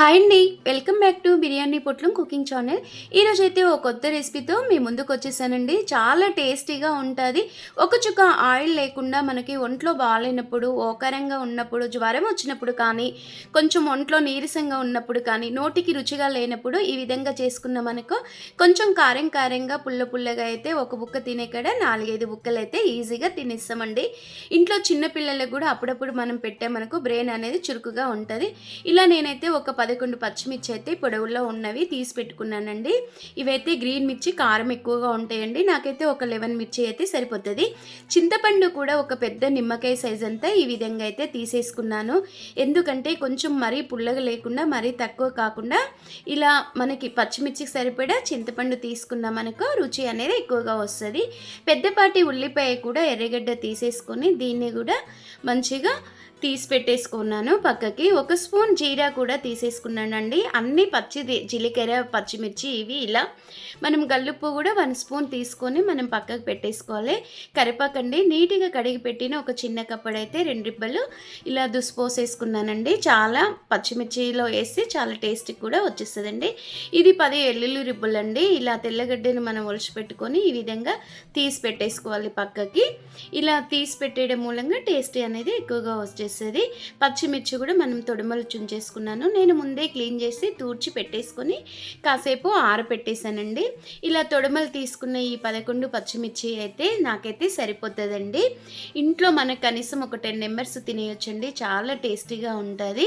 Hi అండి. Welcome back to biryani పొట్లం cooking channel. ఈరోజు అయితే ఒక కొత్త రెసిపీతో మీ ముందుకు వచ్చేసానండి. చాలా టేస్టీగా ఉంటుంది. ఒక చుక్క ఆయిల్ లేకుండా మనకి ఒంట్లో బాగాలేనప్పుడు ఓకరంగా ఉన్నప్పుడు జ్వరం వచ్చినప్పుడు కానీ కొంచెం ఒంట్లో నీరసంగా ఉన్నప్పుడు కానీ నోటికి రుచిగా లేనప్పుడు ఈ విధంగా చేసుకున్న మనకు కొంచెం కారం కారంగా పుల్ల పుల్లగా అయితే ఒక బుక్క తినే కడ నాలుగైదు బుక్కలు అయితే ఈజీగా తినేస్తామండి. ఇంట్లో చిన్న పిల్లలకు కూడా అప్పుడప్పుడు మనం పెట్టే మనకు బ్రెయిన్ అనేది చురుకుగా ఉంటుంది. ఇలా నేనైతే ఒక పదకొండు పచ్చిమిర్చి అయితే పొడవులో ఉన్నవి తీసి పెట్టుకున్నానండి. ఇవైతే గ్రీన్ మిర్చి కారం ఎక్కువగా ఉంటాయండి. నాకైతే ఒక లెవెన్ మిర్చి అయితే సరిపోతుంది. చింతపండు కూడా ఒక పెద్ద నిమ్మకాయ సైజ్ అంతా ఈ విధంగా అయితే తీసేసుకున్నాను. ఎందుకంటే కొంచెం మరీ పుల్లగా లేకుండా మరీ తక్కువ కాకుండా ఇలా మనకి పచ్చిమిర్చికి సరిపడా చింతపండు తీసుకున్న మనకు రుచి అనేది ఎక్కువగా వస్తుంది. పెద్దపాటి ఉల్లిపాయ కూడా ఎర్రగడ్డ తీసేసుకొని దీన్ని కూడా మంచిగా తీసి పెట్టేసుకున్నాను పక్కకి ఒక స్పూన్ జీరా కూడా తీసేసుకున్నానండి. అన్ని పచ్చి జీలకర్ర పచ్చిమిర్చి ఇవి ఇలా మనం గల్లుప్పు కూడా వన్ స్పూన్ తీసుకొని మనం పక్కకు పెట్టేసుకోవాలి. కరిపాకండి నీట్గా కడిగి పెట్టిన ఒక చిన్న కప్పడైతే రెండు రిబ్బలు ఇలా దుసిపోసేసుకున్నానండి చాలా పచ్చిమిర్చిలో వేసి చాలా టేస్ట్ కూడా వచ్చేస్తుందండి. ఇది పది ఎల్లుల్లి రిబ్బులండి. ఇలా తెల్లగడ్డను మనం ఒలిచి పెట్టుకొని ఈ విధంగా తీసి పెట్టేసుకోవాలి పక్కకి. ఇలా తీసి పెట్టేయడం మూలంగా టేస్ట్ అనేది ఎక్కువగా వచ్చేస్తుంది పచ్చిమిర్చి కూడా మనం తొడమలు చుంచేసుకున్నాను. నేను ముందే క్లీన్ చేసి తూడ్చి పెట్టేసుకొని కాసేపు ఆరపెట్టేశానండి. ఇలా తొడమలు తీసుకున్న ఈ పదకొండు పచ్చిమిర్చి అయితే నాకైతే సరిపోతుందండి. ఇంట్లో మనకు కనీసం ఒక టెన్ మెంబర్స్ తినేయొచ్చండి. చాలా టేస్టీగా ఉంటుంది.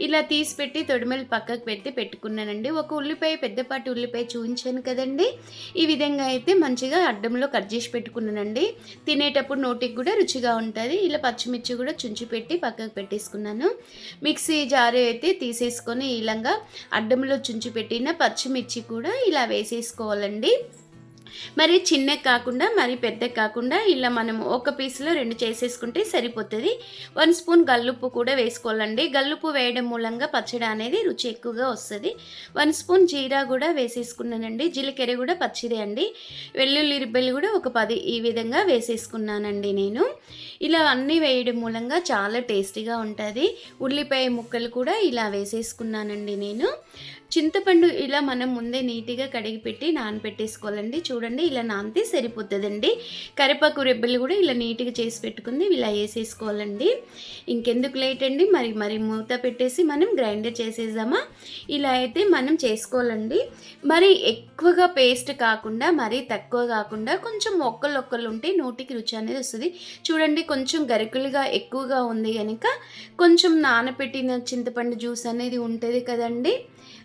ఇలా తీసి పెట్టి తొడిమలు పక్కకు పెట్టి పెట్టుకున్నానండి. ఒక ఉల్లిపాయ పెద్దపాటి ఉల్లిపాయ చూపించాను కదండి. ఈ విధంగా అయితే మంచిగా అడ్డంలో కట్ చేసి పెట్టుకున్నానండి. తినేటప్పుడు నోటికి కూడా రుచిగా ఉంటుంది. ఇలా పచ్చిమిర్చి కూడా చుంచి పెట్టి పక్కకు పెట్టేసుకున్నాను. మిక్సీ జారు అయితే తీసేసుకొని ఇలాగా అడ్డంలో చుంచి పెట్టిన పచ్చిమిర్చి కూడా ఇలా వేసేసుకోవాలండి. మరి చిన్న కాకుండా మరి పెద్ద కాకుండా ఇలా మనం ఒక పీస్లో రెండు చేసేసుకుంటే సరిపోతుంది. వన్ స్పూన్ గల్లుప్పు కూడా వేసుకోవాలండి. గల్లుప్పు వేయడం మూలంగా పచ్చడి అనేది రుచి ఎక్కువగా వస్తుంది. వన్ స్పూన్ జీరా కూడా వేసేసుకున్నానండి. జీలకర్ర కూడా పచ్చిదే అండి. వెల్లుల్లి రిబ్బలు కూడా ఒక పది ఈ విధంగా వేసేసుకున్నానండి నేను. ఇలా అన్నీ వేయడం మూలంగా చాలా టేస్టీగా ఉంటుంది. ఉల్లిపాయ ముక్కలు కూడా ఇలా వేసేసుకున్నానండి నేను. చింతపండు ఇలా మనం ముందే నీట్గా కడిగి పెట్టి నానపెట్టేసుకోవాలండి. చూడండి ఇలా నానితే సరిపోతుందండి. కరివేపాకు రెబ్బలు కూడా ఇలా నీట్గా చేసి పెట్టుకుంది ఇలా వేసేసుకోవాలండి. ఇంకెందుకు లేట్ అండి? మరి మరి మూత పెట్టేసి మనం గ్రైండర్ చేసేద్దామా? ఇలా అయితే మనం చేసుకోవాలండి. మరి ఎక్కువగా పేస్ట్ కాకుండా మరీ తక్కువ కాకుండా కొంచెం ఒక్కళ్ళు ఒక్కళ్ళు ఉంటే నోటికి రుచి అనేది వస్తుంది. చూడండి కొంచెం గరికలుగా ఎక్కువగా ఉంది కనుక కొంచెం నానపెట్టిన చింతపండు జ్యూస్ అనేది ఉంటుంది కదండి.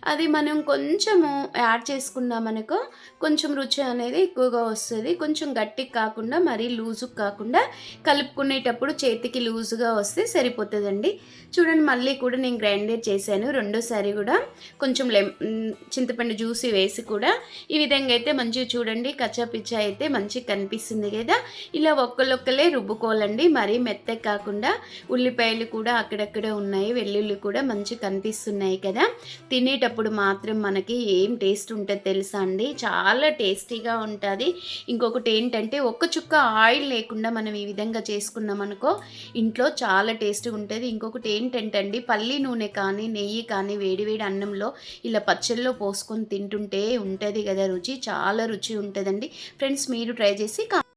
అది మనం కొంచెము యాడ్ చేసుకున్నామనుకో కొంచెం రుచి అనేది ఎక్కువగా వస్తుంది. కొంచెం గట్టికి కాకుండా మరీ లూజు కాకుండా కలుపుకునేటప్పుడు చేతికి లూజుగా వస్తే సరిపోతుందండి. చూడండి మళ్ళీ కూడా నేను గ్రైండర్ చేశాను. రెండోసారి కూడా కొంచెం లెమ్ చింతపండు జ్యూసి వేసి కూడా ఈ విధంగా అయితే మంచిగా చూడండి. కచ్చాపిచ్చా అయితే మంచిగా కనిపిస్తుంది కదా. ఇలా ఒక్కలొక్కలే రుబ్బుకోవాలండి. మరీ మెత్తగా కాకుండా ఉల్లిపాయలు కూడా అక్కడక్కడ ఉన్నాయి. వెల్లుల్లి కూడా మంచిగా కనిపిస్తున్నాయి కదా. తినేటప్పుడు తినేటప్పుడు మాత్రం మనకి ఏం టేస్ట్ ఉంటుంది తెలుసా అండి? చాలా టేస్టీగా ఉంటుంది. ఇంకొకటి ఏంటంటే ఒక్క చుక్క ఆయిల్ లేకుండా మనం ఈ విధంగా చేసుకున్నాం అనుకో ఇంట్లో చాలా టేస్ట్గా ఉంటుంది. ఇంకొకటి ఏంటంటే అండి పల్లి నూనె కానీ నెయ్యి కానీ వేడివేడి అన్నంలో ఇలా పచ్చళ్ళలో పోసుకొని తింటుంటే ఉంటుంది కదా రుచి. చాలా రుచి ఉంటుందండి. ఫ్రెండ్స్ మీరు ట్రై చేసి